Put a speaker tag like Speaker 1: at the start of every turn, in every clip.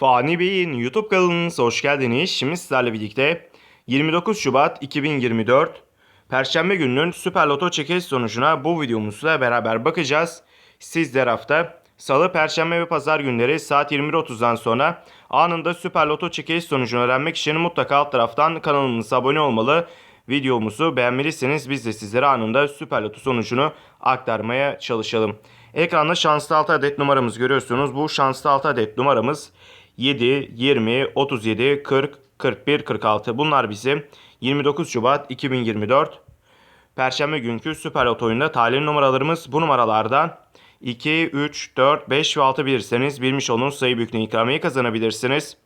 Speaker 1: Fani Bey'in YouTube kanalınıza hoş geldiniz. Şimdi sizlerle birlikte 29 Şubat 2024 Perşembe gününün Süper Loto çekiliş sonucuna bu videomuzla beraber bakacağız. Sizler hafta Salı, Perşembe ve Pazar günleri saat 21.30'dan sonra anında Süper Loto çekiliş sonucunu öğrenmek için mutlaka alt taraftan kanalımıza abone olmalı. Videomuzu beğenmeliyseniz biz de sizlere anında Süper Loto sonucunu aktarmaya çalışalım. Ekranda şanslı 6 adet numaramız görüyorsunuz. Bu şanslı 6 adet numaramız 7, 20, 37, 40, 41, 46. Bunlar bizim 29 Şubat 2024 Perşembe günkü Süper Loto oyunda talih numaralarımız bu numaralardan 2, 3, 4, 5 ve 6 bilirseniz bilmiş olduğunuz sayı büyüklüğü ikramiye kazanabilirsiniz.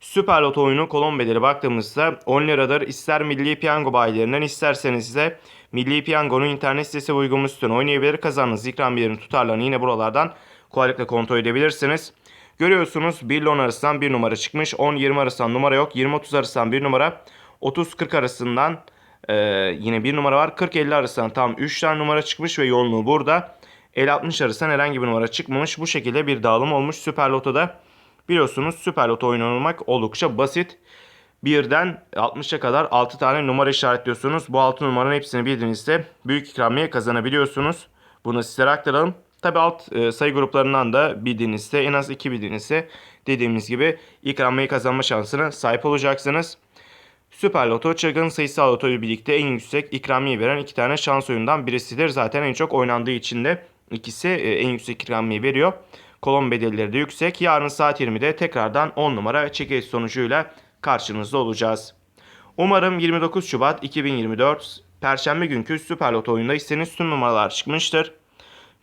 Speaker 1: Süper Loto oyunu kolon bedeli baktığımızda 10 liradır. İster Milli Piyango bayilerinden isterseniz de Milli Piyango'nun internet sitesi ve uygulama üstünden oynayabilir. Kazandığınız ikramiyelerin tutarlarını yine buralardan kolaylıkla kontrol edebilirsiniz. Görüyorsunuz 1 ile 10 arasından bir numara çıkmış. 10-20 arasından numara yok. 20-30 arasından bir numara. 30-40 arasından ee, yine bir numara var. 40-50 arasından tam 3 tane numara çıkmış ve yoğunluğu burada. 50-60 arasından herhangi bir numara çıkmamış. Bu şekilde bir dağılım olmuş Süper Loto'da. Biliyorsunuz Süper Loto oynamak oldukça basit. Birden 60'a kadar 6 tane numara işaretliyorsunuz. Bu 6 numaranın hepsini bildiğinizde büyük ikramiye kazanabiliyorsunuz. Bunu sizlere aktaralım. Tabi alt e, sayı gruplarından da bildiğinizde en az 2 bildiğinizde dediğimiz gibi ikramiye kazanma şansına sahip olacaksınız. Süper Loto, çılgın sayısal loto ile birlikte en yüksek ikramiye veren iki tane şans oyundan birisidir. Zaten en çok oynandığı için de ikisi e, en yüksek ikramiye veriyor. Kolon bedelleri de yüksek. Yarın saat 20'de tekrardan 10 numara çekiliş sonucuyla karşınızda olacağız. Umarım 29 Şubat 2024 Perşembe günkü Süper Loto oyunda istediğiniz tüm numaralar çıkmıştır.